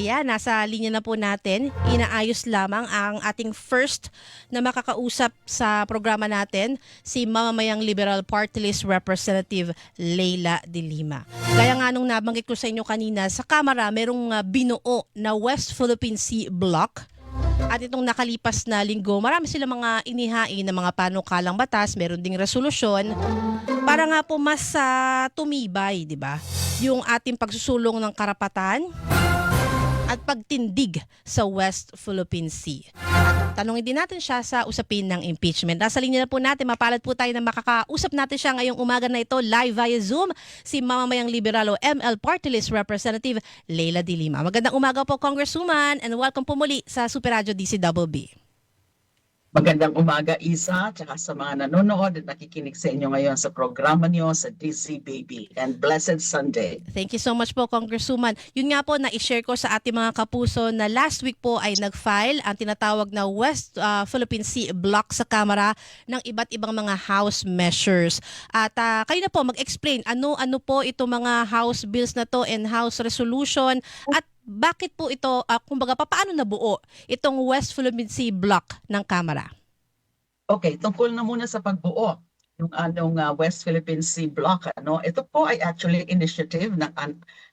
Ayan, nasa linya na po natin. Inaayos lamang ang ating first na makakausap sa programa natin, si Mamamayang Liberal Party List Representative Leila De Lima. Gaya nga nung nabanggit ko sa inyo kanina, sa Kamara merong ah, binuo na West Philippine Sea Block. At itong nakalipas na linggo, marami sila mga inihain na mga panukalang batas, meron ding resolusyon para nga po mas ah, tumibay, di ba? Yung ating pagsusulong ng karapatan at pagtindig sa West Philippine Sea. At tanongin din natin siya sa usapin ng impeachment. Nasa linya na po natin, mapalad po tayo na makakausap natin siya ngayong umaga na ito live via Zoom, si Mamamayang Liberalo ML Party List Representative Leila De Lima. Magandang umaga po, Congresswoman, and welcome po muli sa Super Radio DCWB. Magandang umaga, Isa, tsaka sa mga nanonood at nakikinig sa inyo ngayon sa programa niyo sa DC Baby. And blessed Sunday. Thank you so much po, Congresswoman. Yun nga po, na-share ko sa ating mga kapuso na last week po ay nag-file ang tinatawag na West uh, Philippine Sea Block sa Kamara ng iba't ibang mga House measures. At uh, kayo na po mag-explain ano-ano po itong mga House bills na to and House resolution at bakit po ito, uh, kumbaga, paano nabuo itong West Philippine Sea Block ng Kamara? Okay, tungkol na muna sa pagbuo yung anong uh, West Philippine Sea Block ano? Ito po ay actually initiative ng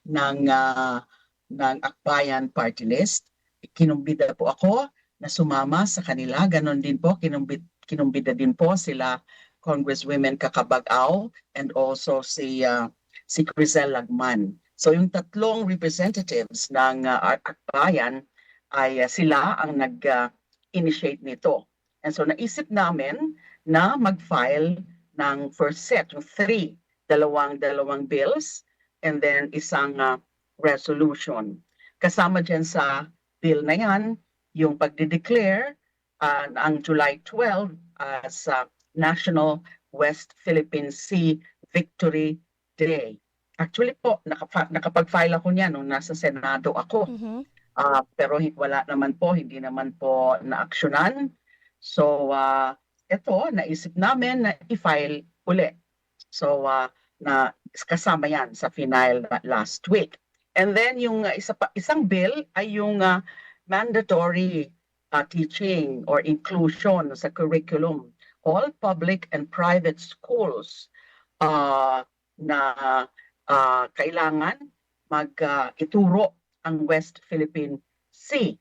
ng uh, ng Akbayan Party List. Kinumbida po ako na sumama sa kanila. Ganon din po kinumbid kinumbida din po sila Congresswomen Kakabagaw and also si uh, si Crisel Lagman so yung tatlong representatives ng uh, Akbayan ay uh, sila ang nag uh, initiate nito And so naisip namin na mag-file ng first set, yung three, dalawang dalawang bills and then isang uh, resolution. Kasama dyan sa bill na yan, yung pagde-declare uh, ang July 12 as uh, National West Philippine Sea Victory Day. Actually po, nakapa- nakapag-file ako niyan nung nasa Senado ako. Mhm. Ah, pero wala naman po, hindi naman po na-aksyonan. So, uh, ito, naisip namin na i-file uli. So, uh, na kasama yan sa final na- last week. And then yung uh, isa pa, isang bill ay yung uh, mandatory uh, teaching or inclusion sa curriculum. All public and private schools uh, na uh, kailangan mag-ituro ang West Philippine Sea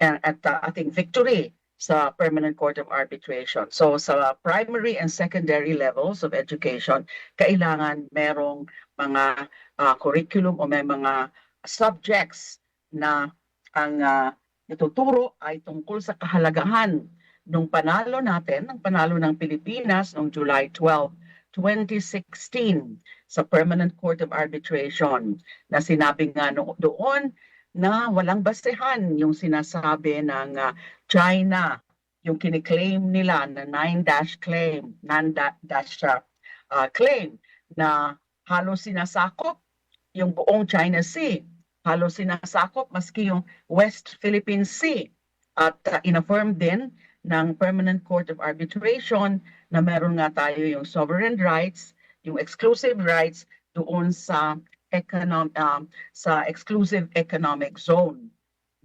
and at uh, ating victory sa Permanent Court of Arbitration. So sa primary and secondary levels of education, kailangan merong mga uh, curriculum o may mga subjects na ang uh, ituturo ay tungkol sa kahalagahan nung panalo natin, ng panalo ng Pilipinas noong July 12, 2016 sa Permanent Court of Arbitration na sinabi nga doon na walang basehan yung sinasabi ng uh, China, yung kiniklaim nila na nine-dash claim, nine-dash uh, claim na halos sinasakop yung buong China Sea, halos sinasakop maski yung West Philippine Sea. At uh, inaffirm din ng Permanent Court of Arbitration na meron nga tayo yung sovereign rights, yung exclusive rights doon sa economic um, sa exclusive economic zone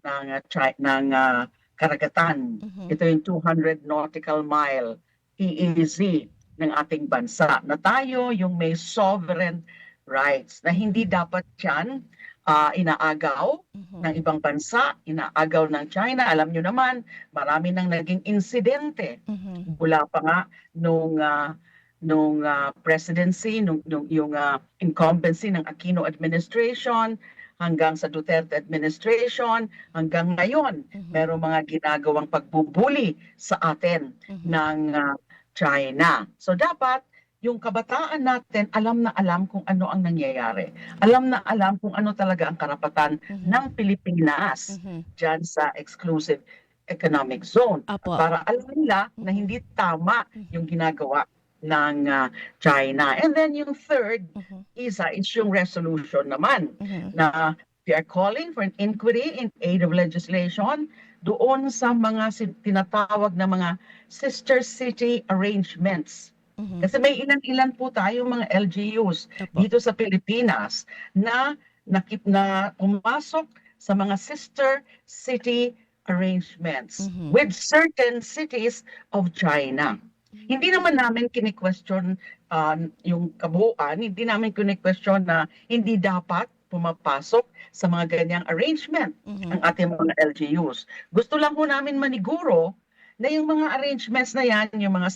ng uh, ng uh, karagatan. Mhm. Ito yung 200 nautical mile EEZ ng ating bansa na tayo yung may sovereign rights na hindi dapat yan ah, inaagaw Mhm. ng ibang bansa, inaagaw ng China. Alam nyo naman, marami nang naging insidente Mhm. mula pa nga nung ah, nung ah, presidency, nung, nung yung ah, incumbency ng Aquino administration hanggang sa Duterte administration hanggang ngayon Mhm. merong mga ginagawang pagbubuli sa atin Mhm. ng ah, China. So dapat yung kabataan natin alam na alam kung ano ang nangyayari. Alam na alam kung ano talaga ang karapatan Mhm. ng Pilipinas Mhm. dyan sa exclusive economic zone Apo. para alam nila na hindi tama Mhm. yung ginagawa ng ah, China. And then yung third, Mhm. isa is yung resolution naman Mhm. na we are calling for an inquiry in aid of legislation doon sa mga tinatawag na mga sister city arrangements. Mhm. Kasi may ilan-ilan po tayo mga LGUs Apo. dito sa Pilipinas na nakip na pumasok sa mga sister city arrangements Mhm. with certain cities of China. Hindi naman namin kini-question ah, yung kabuuan, hindi namin kini-question na hindi dapat pumapasok sa mga ganyang arrangement Mhm. ang ating mga LGUs. Gusto lang po namin maniguro na yung mga arrangements na yan, yung mga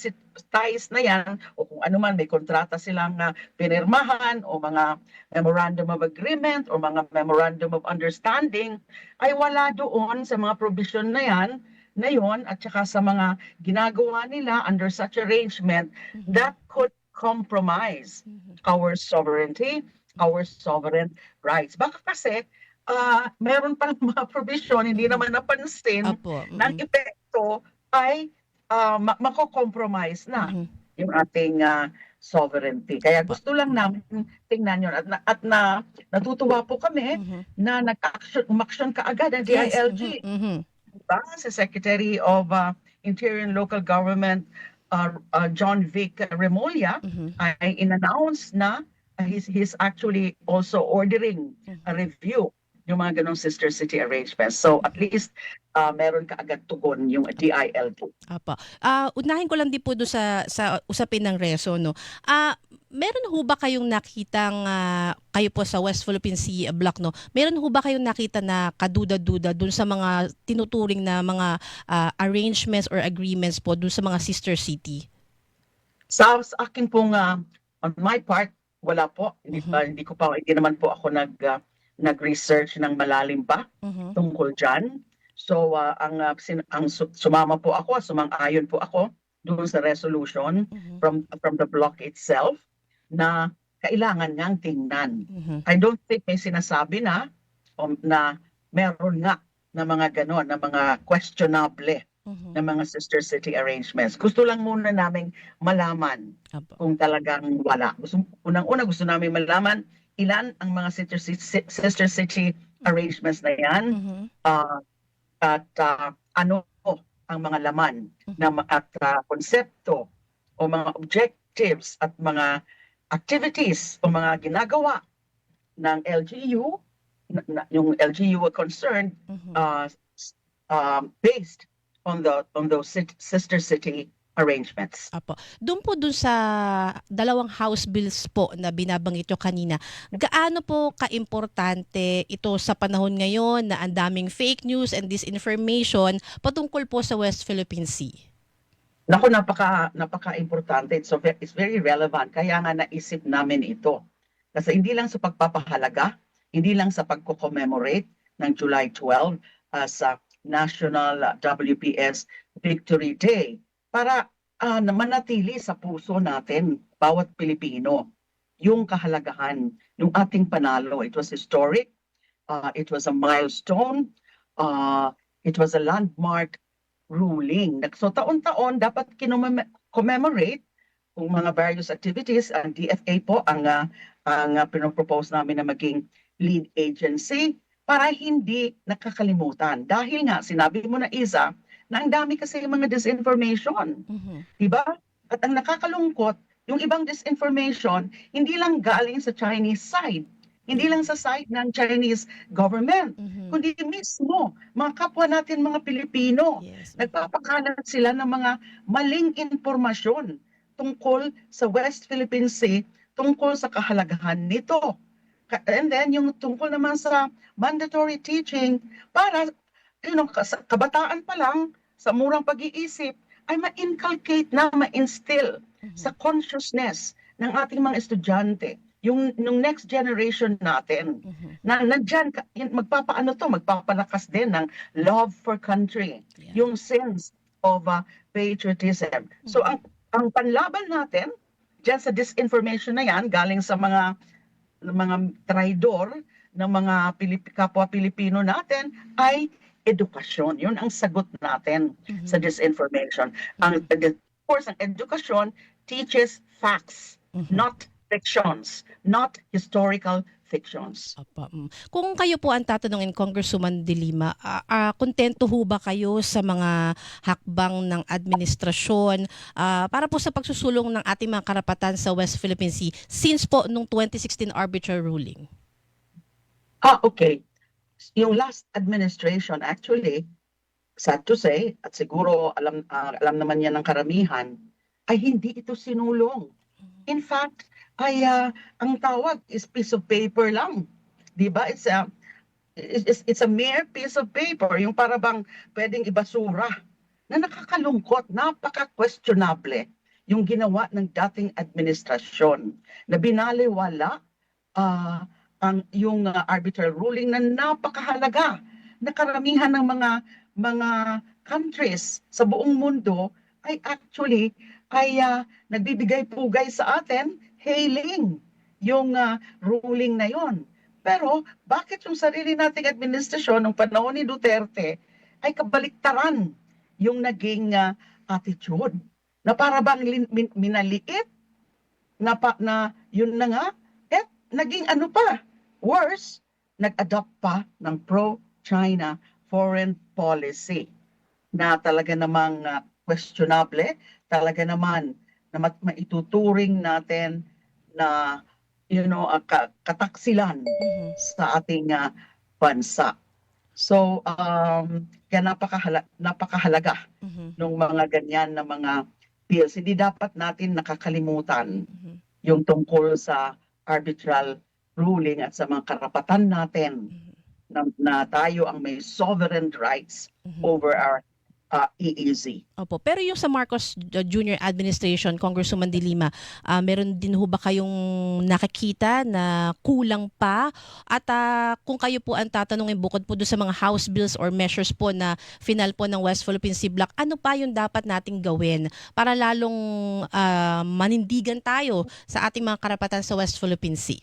ties na yan, o kung ano man, may kontrata silang uh, pinirmahan, o mga memorandum of agreement, o mga memorandum of understanding, ay wala doon sa mga provision na yan, na yon at saka sa mga ginagawa nila under such arrangement Mhm. that could compromise Mhm. our sovereignty, our sovereign rights. Baka kasi ah meron pang mga provision hindi naman napansin Apo. ng mhm. epekto ay uh, ma- mako-compromise na Mhm. yung ating ah, sovereignty. Kaya gusto lang namin tingnan yun at na, at na natutuwa po kami Mhm. na nag-action umaksyon kaagad ang Yes, DILG mhm, mhm. diba? si Secretary of uh, Interior and Local Government uh, uh, John Vic Remulla Mhm. ay in-announce na uh, he's, he's actually also ordering a review yung mga ganong sister city arrangements. So at least uh, meron ka agad tugon yung DILG. Apa. Ah, unahin ko lang din po doon sa sa usapin ng reso no. Ah, meron ho ba kayong nakitang ah, kayo po sa West Philippine Sea block no? Meron ho ba kayong nakita na kaduda-duda doon sa mga tinuturing na mga ah, arrangements or agreements po doon sa mga sister city? Sa, sa akin pong, uh, on my part, wala po. Hindi, Mhm. pa, hindi ko pa, hindi naman po ako nag, uh, nag-research ng malalim pa Mhm. tungkol dyan. So, uh, ang, uh, sin- ang su- sumama po ako, sumang-ayon po ako doon sa resolution Mhm. from, from the block itself na kailangan ngang tingnan. Mhm. I don't think may sinasabi na um, na meron nga na mga ganon, na mga questionable Mhm. na mga sister city arrangements. Gusto lang muna naming malaman Apa. kung talagang wala. Gusto, unang-una gusto namin malaman ilan ang mga sister, sister city arrangements na yan Mhm. ah, at ah, ano ang mga laman na ma- at ah, konsepto o mga objectives at mga activities o mga ginagawa ng LGU na, na- yung LGU are concerned uh, um, based on the on those sister city arrangements. Apo. Doon po doon sa dalawang house bills po na binabanggit nyo kanina, gaano po kaimportante ito sa panahon ngayon na ang daming fake news and disinformation patungkol po sa West Philippine Sea? Naku, napaka napaka-importante. It's, so it's very relevant. Kaya nga naisip namin ito. Kasi hindi lang sa pagpapahalaga, hindi lang sa pagko-commemorate ng July 12 as a National uh, WPS Victory Day para na manatili sa puso natin, bawat Pilipino, yung kahalagahan ng ating panalo. It was historic. uh, it was a milestone. uh, it was a landmark ruling. So taon-taon dapat kinommemorate kung mga various activities. Ang DFA po ang, uh, ang uh, pinopropose namin na maging lead agency para hindi nakakalimutan. Dahil nga, sinabi mo na Isa, na ang dami kasi mga disinformation. Mhm. Diba? At ang nakakalungkot, yung ibang disinformation, hindi lang galing sa Chinese side. Hindi lang sa side ng Chinese government Mhm. kundi mismo mga kapwa natin mga Pilipino. Yes. Nagpapakalat sila ng mga maling impormasyon tungkol sa West Philippine Sea, tungkol sa kahalagahan nito. And then yung tungkol naman sa mandatory teaching para you know, kabataan pa lang sa murang pag-iisip ay ma-inculcate na, ma-instill Mhm. sa consciousness ng ating mga estudyante, yung nung next generation natin Mhm. na yun, magpapaano to, magpapalakas din ng love for country, Yeah. yung sense of uh, patriotism. So Mhm. ang ang panlaban natin diyan sa disinformation na yan galing sa mga mga traidor ng mga Pilip, kapwa Pilipino natin ay edukasyon. Yun ang sagot natin Mhm. sa disinformation. Ang of course ang edukasyon teaches facts, Mhm. not fictions, not historical fictions. Apa, mm. Kung kayo po ang tatanungin, Congresswoman De Lima, ah, ah, kontento ho ba kayo sa mga hakbang ng administrasyon ah, para po sa pagsusulong ng ating mga karapatan sa West Philippine Sea since po nung 2016 arbitral ruling? Ah, okay. Yung last administration actually, sad to say, at siguro alam, ah, alam naman yan ng karamihan, ay hindi ito sinulong. In fact, ay ah, ang tawag is piece of paper lang. 'Di ba? It's a it's, it's a mere piece of paper, yung para bang pwedeng ibasura na nakakalungkot, napaka-questionable yung ginawa ng dating administrasyon na binaliwala ah, ang yung ah, arbitral ruling na napakahalaga na karamihan ng mga mga countries sa buong mundo ay actually ay ah, nagbibigay pugay sa atin hailing yung ah, ruling na yon. Pero bakit yung sarili nating administrasyon ng panahon ni Duterte ay kabaliktaran yung naging ah, attitude? Na para bang lin- min- minaliit? Na pa, na yun na nga? Eh naging ano pa worse nag-adopt pa ng pro-China foreign policy na talaga namang ah, questionable talaga naman na mat- maituturing natin na you know ka- kataksilan Mhm. sa ating ah, bansa. So um kaya napakahala, napakahalaga Mhm. ng mga ganyan na mga bills. Hindi dapat natin nakakalimutan Mhm. yung tungkol sa arbitral ruling at sa mga karapatan natin Mhm. na, na tayo ang may sovereign rights Mhm. over our uh, EEZ. Opo. Pero yung sa Marcos Jr. administration, Congresswoman De Lima, ah, meron din ho ba kayong nakikita na kulang pa? At ah, kung kayo po ang tatanungin bukod po doon sa mga House bills or measures po na final po ng West Philippine Sea Block, ano pa yung dapat nating gawin para lalong ah, manindigan tayo sa ating mga karapatan sa West Philippine Sea?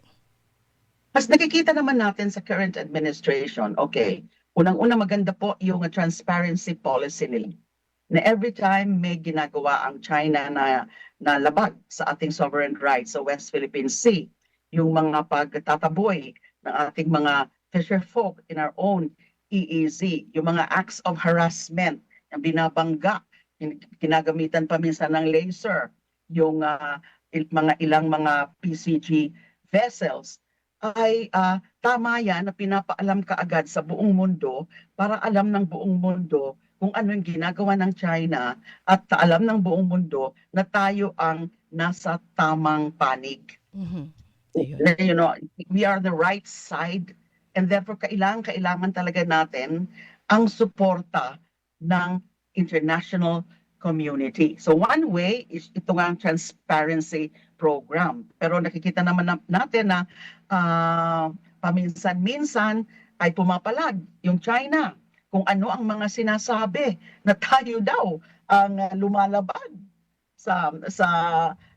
Mas nakikita naman natin sa current administration, okay, unang-una maganda po yung transparency policy nila. Na every time may ginagawa ang China na, na labag sa ating sovereign rights sa West Philippine Sea, yung mga pagtataboy ng ating mga fisher folk in our own EEZ, yung mga acts of harassment, yung binabangga, kinagamitan pa minsan ng laser, yung ah, il- mga ilang mga PCG vessels, ay ah, tama yan na pinapaalam ka agad sa buong mundo para alam ng buong mundo kung ano yung ginagawa ng China at alam ng buong mundo na tayo ang nasa tamang panig. Mhm. Na, You know, we are the right side and therefore kailangan, kailangan talaga natin ang suporta ng international community. So one way is ito nga ang transparency program. Pero nakikita naman na- natin na ah, paminsan-minsan ay pumapalag yung China kung ano ang mga sinasabi na tayo daw ang lumalabag sa sa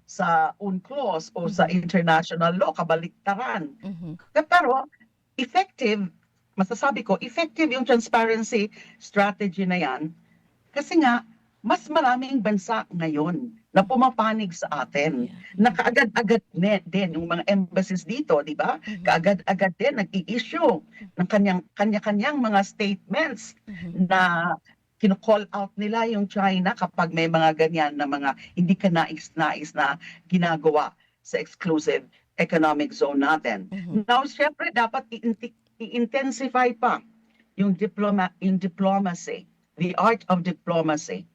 sa UNCLOS o sa international law kabaliktaran. Mhm. Pero effective, masasabi ko, effective yung transparency strategy na yan kasi nga mas maraming bansa ngayon na pumapanig sa atin Yeah. na kaagad-agad din yung mga embassies dito, di ba? Mhm. Kaagad-agad din nag-i-issue ng kanyang kanya-kanyang mga statements Mhm. na kino-call out nila yung China kapag may mga ganyan na mga hindi ka nais-nais na ginagawa sa exclusive economic zone natin. Mhm. Now, syempre, dapat i-intensify pa yung, diploma, yung diplomacy, the art of diplomacy.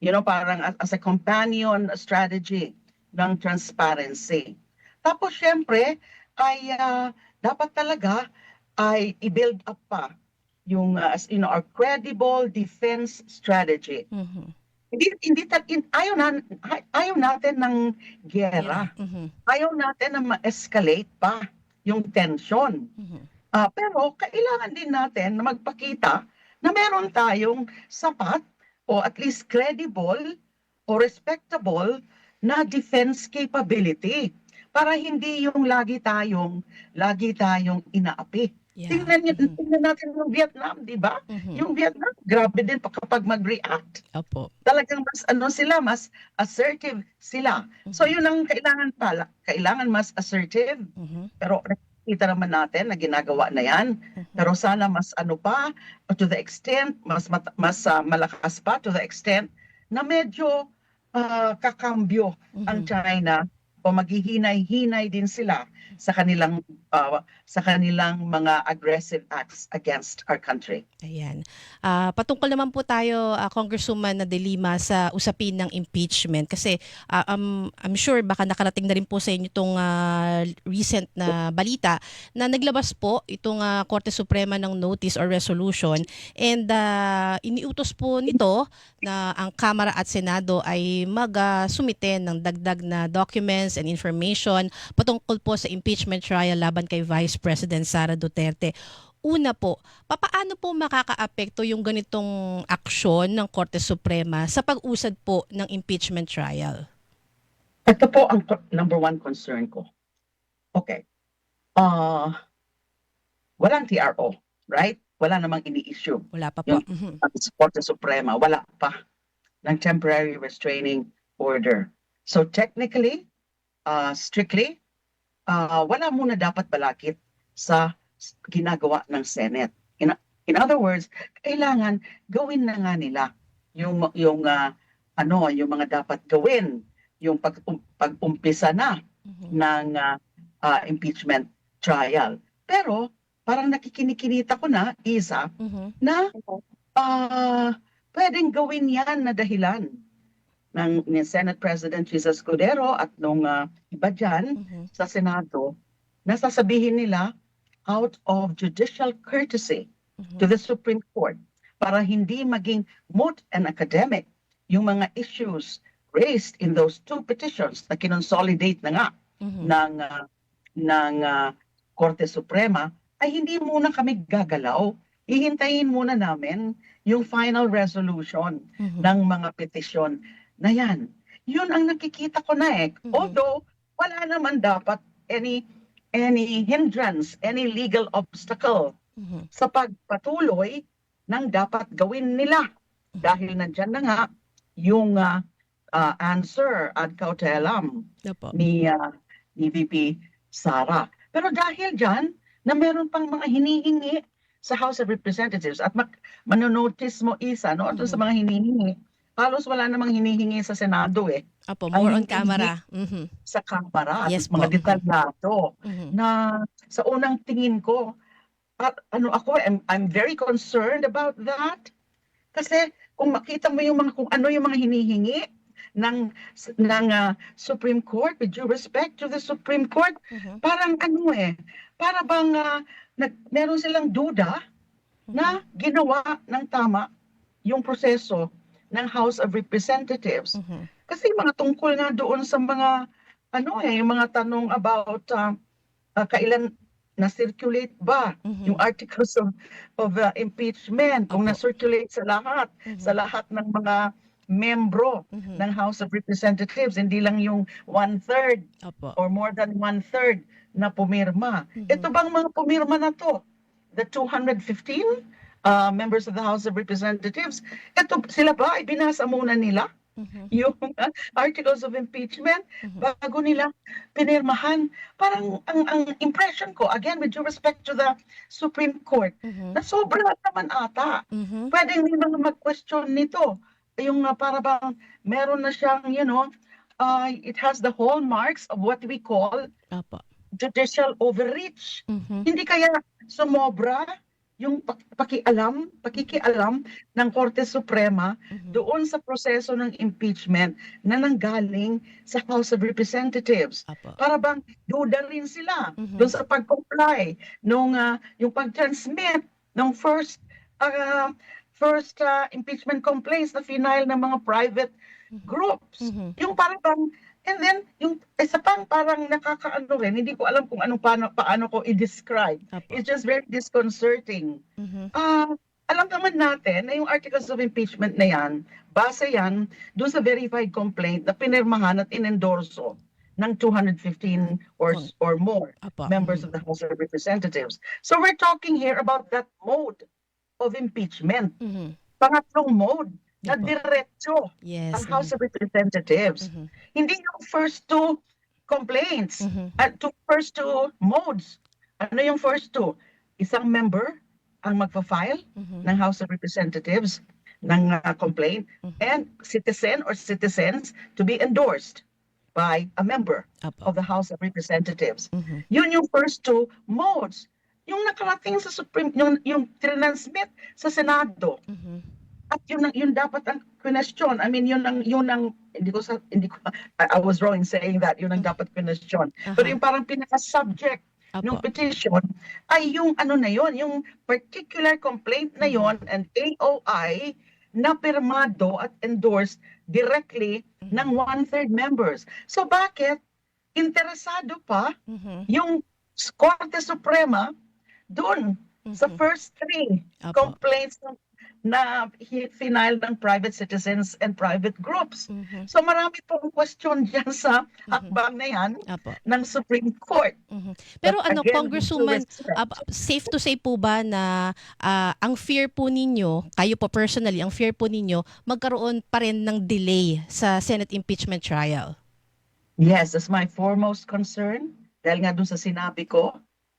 You know, parang as, a companion strategy ng transparency. Tapos, syempre, ay ah, dapat talaga ay i-build up pa yung as you know our credible defense strategy. Mhm. Hindi hindi ta- in, ayaw na ay- ayaw natin ng gera. Mhm. Ayaw natin na ma-escalate pa yung tension. Mhm. Ah, pero kailangan din natin na magpakita na meron tayong sapat o at least credible o respectable na defense capability para hindi yung lagi tayong lagi tayong inaapi. Yeah. Tingnan, niyo, Mhm. tingnan natin yung Vietnam, di ba? Mhm. Yung Vietnam, grabe din pa kapag mag-react. Opo. Talagang mas ano sila, mas assertive sila. So yun ang kailangan pala. Kailangan mas assertive. Mhm. Pero nakikita naman natin na ginagawa na yan. Mhm. Pero sana mas ano pa, to the extent, mas mas ah, malakas pa to the extent na medyo ah, kakambyo ang Mhm. China o maghihinay-hinay din sila sa kanilang uh, sa kanilang mga aggressive acts against our country. Ayan. Ah, patungkol naman po tayo, ah, Congresswoman na Delima, sa usapin ng impeachment. Kasi ah, um, I'm sure baka nakarating na rin po sa inyo itong ah, recent na balita na naglabas po itong ah, Korte Suprema ng notice or resolution and ah, iniutos po nito na ang Kamara at Senado ay mag-sumite ng dagdag na documents and information patungkol po sa impeachment trial laban kay Vice President Sara Duterte. Una po, papaano po makakaapekto yung ganitong aksyon ng Korte Suprema sa pag-usad po ng impeachment trial? Ito po ang number one concern ko. Okay. Uh, walang TRO, right? Wala namang ini-issue. Wala pa po. Yung- Mhm. ang Korte Suprema, wala pa ng temporary restraining order. So technically, uh, strictly, uh, wala muna dapat balakit sa ginagawa ng Senate. In, in other words, kailangan gawin na nga nila yung yung uh, ano, yung mga dapat gawin, yung pag um, pag-umpisa na Mhm. ng uh, uh, impeachment trial. Pero parang nakikinikinita ko na isa Mhm. na ah pwedeng gawin yan na dahilan ng ni Senate President Jesus Escudero at nung ah, iba dyan Mhm. sa Senado na sasabihin nila out of judicial courtesy Mhm. to the Supreme Court para hindi maging moot and academic yung mga issues raised in those two petitions na kinonsolidate na nga Mhm. ng ah, ng ah, Korte Suprema ay hindi muna kami gagalaw. Hihintayin muna namin yung final resolution Mhm. ng mga petisyon na yan. Yun ang nakikita ko na eh. Mhm. Although wala naman dapat any any hindrance, any legal obstacle Mhm. sa pagpatuloy ng dapat gawin nila. Dahil nandyan na nga yung ah, ah, answer ad cautelam Opo. ni ah, ni VP Sara. Pero dahil diyan na meron pang mga hinihingi sa House of Representatives at mak- manonotice mo isa no doon sa mga hinihingi. Halos wala namang hinihingi sa Senado eh, Ay, more on hindi- camera. Mhm. sa Kamara at Yes mga po. detalyado Mhm. na sa unang tingin ko at ano ako I'm, I'm very concerned about that kasi kung makita mo yung mga kung ano yung mga hinihingi ng ng ah, Supreme Court with due respect to the Supreme Court Mhm. parang ano eh para bang ah, nag, meron silang duda na ginawa ng tama yung proseso ng House of Representatives Mhm. kasi mga tungkol nga doon sa mga ano eh, yung mga tanong about uh, uh, kailan na-circulate ba Mhm. yung articles of, of uh, impeachment, kung Opo. na-circulate sa lahat, Mhm. sa lahat ng mga membro Mhm. ng House of Representatives, hindi lang yung one-third Opo. or more than one-third na pumirma. Mhm. Ito bang mga pumirma na to? The 215 uh, members of the House of Representatives, ito sila ba ay binasa muna nila Mhm. yung uh, articles of impeachment Mhm. bago nila pinirmahan. Parang ang, ang impression ko, again with due respect to the Supreme Court, Mhm. na sobra naman ata. Mhm. Pwedeng may mga mag-question nito. Yung uh, para bang meron na siyang, you know, uh, it has the hallmarks of what we call Opo. judicial overreach. Mhm. Hindi kaya sumobra yung pak- pakialam, pakikialam ng Korte Suprema Mhm. doon sa proseso ng impeachment na nanggaling sa House of Representatives. Opo. Para bang duda rin sila Mhm. doon sa pag-comply nung ah, yung pag-transmit ng first ah, first ah, impeachment complaints na final ng mga private. Groups. Mhm. Yung parang bang and then yung isa pang parang nakakaano rin, hindi ko alam kung anong paano paano ko i-describe. Opo. It's just very disconcerting. Mhm. Ah, alam naman natin na yung articles of impeachment na yan, base yan doon sa verified complaint na pinirmahan at inendorso ng 215 or Kung- or more Opo. members of Mhm. the House of Representatives. So we're talking here about that mode of impeachment. Mhm. Pangatlong mode na diretso Yes. ang House of Representatives. Mhm. Hindi yung first two complaints Mhm. at two first two modes. Ano yung first two? Isang member ang magfa-file Mhm. ng House of Representatives ng uh, complaint Mhm. and citizen or citizens to be endorsed by a member Apo. of the House of Representatives. Mhm. Yun yung first two modes. Yung nakarating sa Supreme, yung, yung transmit sa Senado. Mhm. At yun ang yun dapat ang question. I mean, yun ang yun ang hindi ko sa hindi ko I, I was wrong in saying that. Yun ang dapat question. Pero Aha. yung parang pinaka-subject ng Apo. petition ay yung ano na yon, yung particular complaint na yon and AOI na pirmado at endorsed directly ng one-third members. So bakit interesado pa Mhm. yung Korte Suprema doon sa Mhm. first three Apo. complaints ng- na final ng private citizens and private groups. Mhm. So marami pong question dyan sa Mhm. hakbang na yan Apo. ng Supreme Court. Mhm. Pero But ano, again, Congresswoman, ah, safe to say po ba na ah, ang fear po ninyo, kayo po personally, ang fear po ninyo, magkaroon pa rin ng delay sa Senate impeachment trial? Yes, that's my foremost concern. Dahil nga dun sa sinabi ko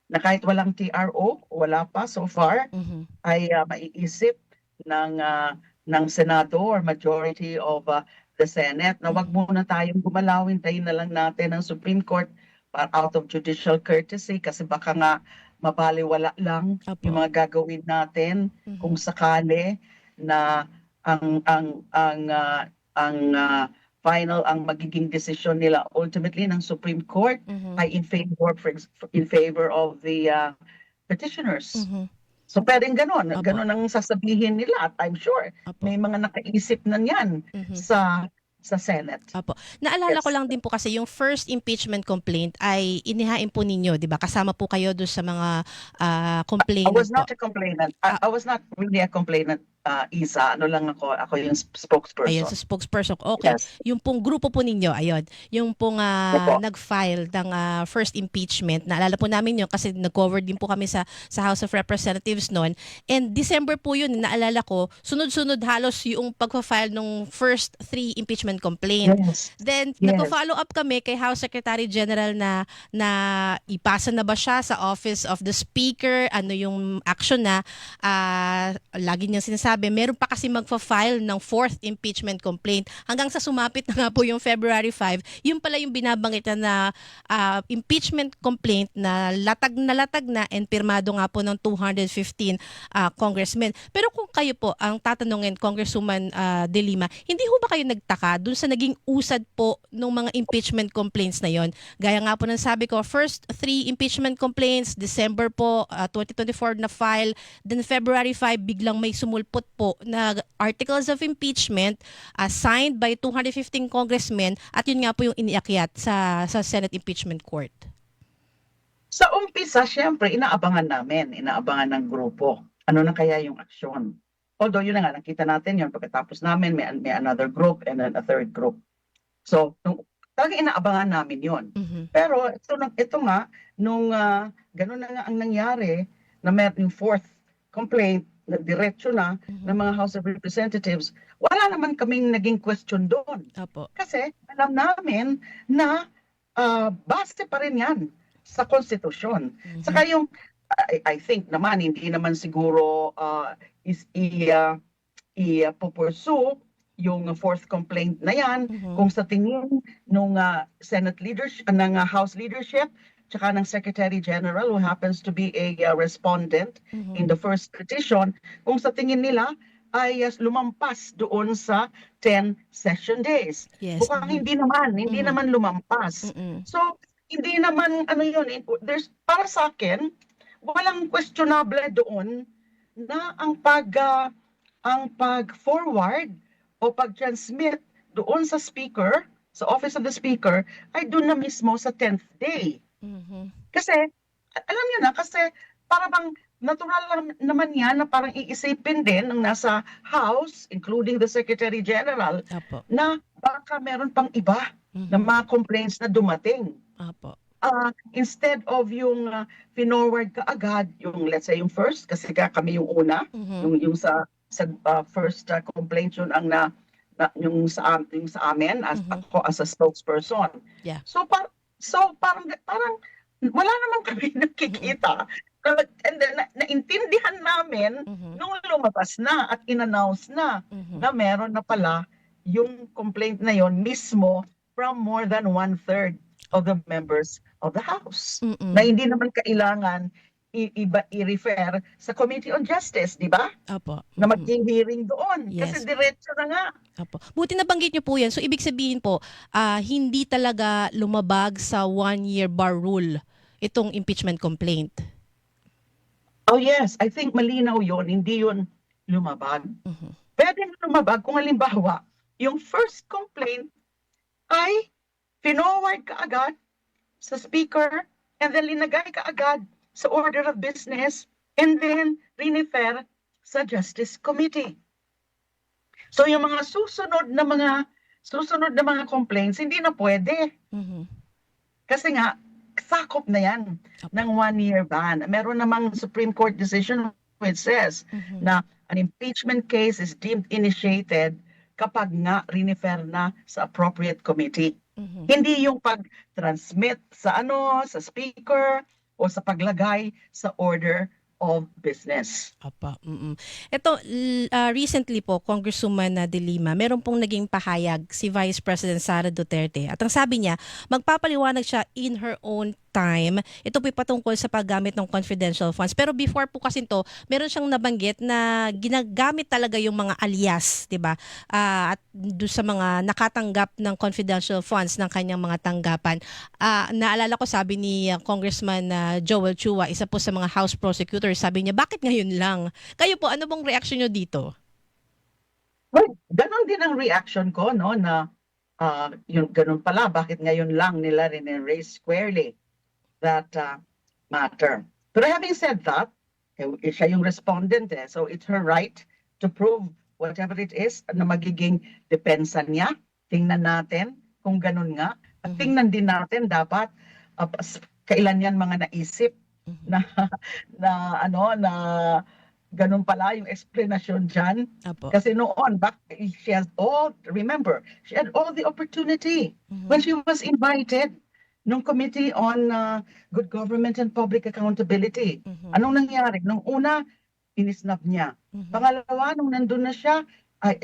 na kahit walang TRO, wala pa so far, Mhm. ay ah, maiisip ng ah, ng Senado or majority of ah, the Senate na wag muna tayong gumalaw, hintayin na lang natin ang Supreme Court para out of judicial courtesy kasi baka nga mabaliwala lang Apo. yung mga gagawin natin Mhm. kung sakali na ang ang ang ah, ang ah, final ang magiging desisyon nila ultimately ng Supreme Court Mhm. ay in favor for in favor of the ah, petitioners. Mhm. So pwedeng ganon, Apo. ganon ang sasabihin nila at I'm sure Apo. may mga nakaisip na niyan Mhm. sa sa Senate. Apo. Naalala Yes. ko lang din po kasi yung first impeachment complaint ay inihain po ninyo, 'di ba? Kasama po kayo doon sa mga ah, I complainant was po. not a complainant. I, I was not really a complainant, uh, Isa. Ano lang ako, ako yung spokesperson. Ayun, sa spokesperson. Okay. Yes. Yung pong grupo po ninyo, ayun, yung pong Opo. nag-file ng ah, first impeachment. Naalala po namin yun kasi nag-cover din po kami sa, sa House of Representatives noon. And December po yun, naalala ko, sunod-sunod halos yung pag-file ng first three impeachment complaint. Yes. Then, Yes. nagpo-follow up kami kay House Secretary General na na ipasa na ba siya sa Office of the Speaker, ano yung action na ah, lagi niyang sinasabi, meron pa kasi magfa-file ng fourth impeachment complaint hanggang sa sumapit na nga po yung February 5, yun pala yung binabangitan na ah, impeachment complaint na latag na latag na and pirmado nga po ng 215 ah, congressmen. Pero kung kayo po ang tatanungin Congresswoman ah, De Lima, hindi ho ba kayo nagtaka dun sa naging usad po ng mga impeachment complaints na yon? Gaya nga po ng sabi ko, first three impeachment complaints, December po ah, 2024 na file, then February 5 biglang may sumulpot po na articles of impeachment ah, signed by 215 congressmen at yun nga po yung iniakyat sa sa Senate Impeachment Court. Sa umpisa, syempre, inaabangan namin, inaabangan ng grupo. Ano na kaya yung aksyon? Although yun na nga, nakita natin yun. Pagkatapos namin, may, may another group and then a third group. So, nung, talagang inaabangan namin yun. Mhm. Pero ito, ito nga, nung uh, gano'n na nga ang nangyari, na meron yung fourth complaint, na diretso na Mhm. ng mga House of Representatives, wala naman kaming naging question doon. Apo. Kasi alam namin na ah, base pa rin yan sa konstitusyon. Mhm. Saka yung, I, I think naman, hindi naman siguro uh, is i, uh, i uh, pupursue yung fourth complaint na yan Mhm. kung sa tingin nung uh, Senate leadership, ng uh, House leadership, tsaka ng Secretary General who happens to be a uh, respondent Mhm. in the first petition, kung sa tingin nila ay uh, lumampas doon sa 10 session days. Yes. Mukhang Mhm. hindi naman, hindi Mhm. naman lumampas. Mm-mm. So, hindi naman ano yun, eh, there's para sa akin, walang questionable doon na ang pag ah, ang pag-forward o pag-transmit doon sa speaker, sa office of the speaker, ay doon na mismo sa 10th day. Mhm. Kasi, alam niyo na, kasi para bang natural lang naman yan na parang iisipin din ng nasa House, including the Secretary General, Apo. na baka meron pang iba Mhm. na mga complaints na dumating. Apo. Ah, instead of yung uh, finorward ka agad, yung let's say yung first, kasi ka kami yung una, Mhm. yung, yung sa, sa ah, first ah, complaint yun ang na, na yung sa yung sa amin as Mhm. ako as a spokesperson. Yeah. So par so parang parang wala naman kami nakikita. And then na, naintindihan namin Mhm. nung lumabas na at in-announce na Mhm. na meron na pala yung complaint na yon mismo from more than one-third of the members of the House. Mm-mm. Na hindi naman kailangan iba i-refer sa Committee on Justice, di ba? Opo. Na Mm-mm. mag-hearing doon. Yes. Kasi diretso na nga. Opo. Buti nabanggit niyo po yan. So, ibig sabihin po, ah, hindi talaga lumabag sa one-year bar rule itong impeachment complaint. Oh yes, I think malinaw yon Hindi yun lumabag. Mhm. Pwede lumabag kung halimbawa, yung first complaint ay pinoward ka agad sa speaker and then linagay ka agad sa order of business and then rinifer sa Justice Committee. So yung mga susunod na mga susunod na mga complaints hindi na pwede Mhm. kasi nga sakop na yan ng one-year ban. Meron namang Supreme Court decision which says Mhm. na an impeachment case is deemed initiated kapag nga rinifer na sa appropriate committee. Mhm. Hindi yung pag-transmit sa ano, sa speaker o sa paglagay sa order of business. Apa. Mm-mm. Ito, l- ah, recently po, Congresswoman De Lima, meron pong naging pahayag si Vice President Sara Duterte. At ang sabi niya, magpapaliwanag siya in her own time. Ito po patungkol sa paggamit ng confidential funds. Pero before po kasi to, meron siyang nabanggit na ginagamit talaga yung mga alias, di ba? Ah, at do sa mga nakatanggap ng confidential funds ng kanyang mga tanggapan. Ah, naalala ko sabi ni ah, Congressman ah, Joel Chua, isa po sa mga House prosecutors, sabi niya, bakit ngayon lang? Kayo po, ano bang reaction niyo dito? Well, ganon din ang reaction ko, no, na ah, yung ganon pala, bakit ngayon lang nila rin-raise squarely that ah, matter. But having said that, eh, eh, siya yung respondent eh, so it's her right to prove whatever it is na magiging depensa niya. Tingnan natin kung ganon nga. At Mhm. tingnan din natin dapat pas- kailan yan mga naisip Mhm. na na ano na ganun pala yung explanation Apo. kasi noon, back, she has all, remember, she had all the opportunity Mhm. when she was invited nung Committee on uh, Good Government and Public Accountability. Mhm. Anong nangyari? Nung una, inisnap niya. Mhm. Pangalawa, nung nandun na siya, ay,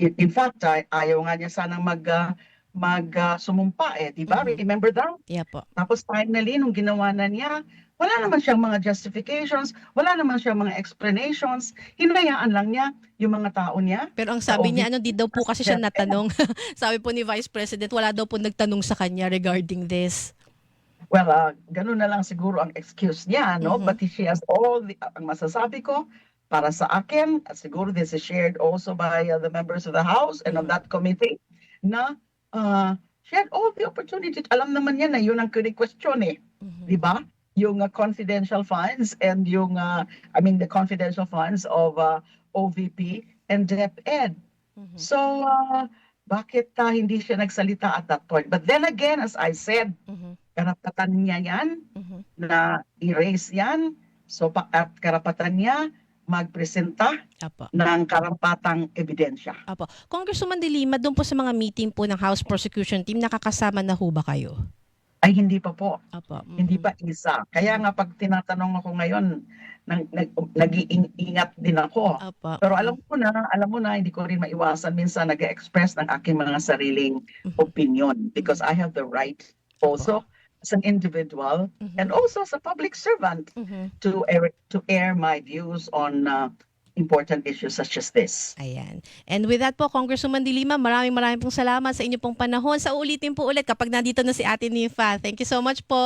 in, fact, ay, ayaw nga niya sanang mag, uh, mag uh, sumumpa eh, di ba? Mhm. Remember that? Yeah po. Tapos finally, nung ginawa na niya, wala naman siyang mga justifications, wala naman siyang mga explanations, hinayaan lang niya yung mga tao niya. Pero ang sabi niya, ano, di daw po kasi siya natanong. sabi po ni Vice President, wala daw po nagtanong sa kanya regarding this. Well, uh, ganun na lang siguro ang excuse niya, no? Mhm. But she has all the, ang masasabi ko, para sa akin, at siguro this is shared also by uh, the members of the House and of Mhm. that committee, na uh, she had all the opportunity. Alam naman niya na yun ang question eh. Mhm. di ba? Yung uh, confidential funds and yung, uh, I mean, the confidential funds of uh, OVP and DepEd. Mhm. So, uh, bakit uh, hindi siya nagsalita at that point? But then again, as I said, Mhm. karapatan niya yan Mhm. na erase yan. So, pa- at karapatan niya magpresenta Apo. ng karapatang ebidensya. Apo. Congresswoman De Lima, doon po sa mga meeting po ng House Prosecution Team, nakakasama na ho ba kayo? Ay, hindi pa po. Apo. mhm. Hindi pa isa. Kaya nga pag tinatanong ako ngayon, nag, nag, nag-iingat din ako. Apo. Pero alam ko na, alam mo na, hindi ko rin maiwasan minsan nag-express ng aking mga sariling Mhm. opinion because I have the right also as an individual Mhm. and also as a public servant Mhm. to air, to air my views on uh, important issues such as this. Ayan. And with that po, Congresswoman De Lima, maraming maraming pong salamat sa inyo pong panahon. Sa ulitin po ulit kapag nandito na si Ate Nifa. Thank you so much po.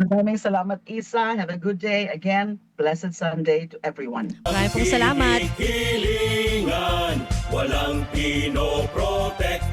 Maraming salamat, Isa. Have a good day. Again, blessed Sunday to everyone. Maraming pong salamat. Hilingan, walang pinoproblema.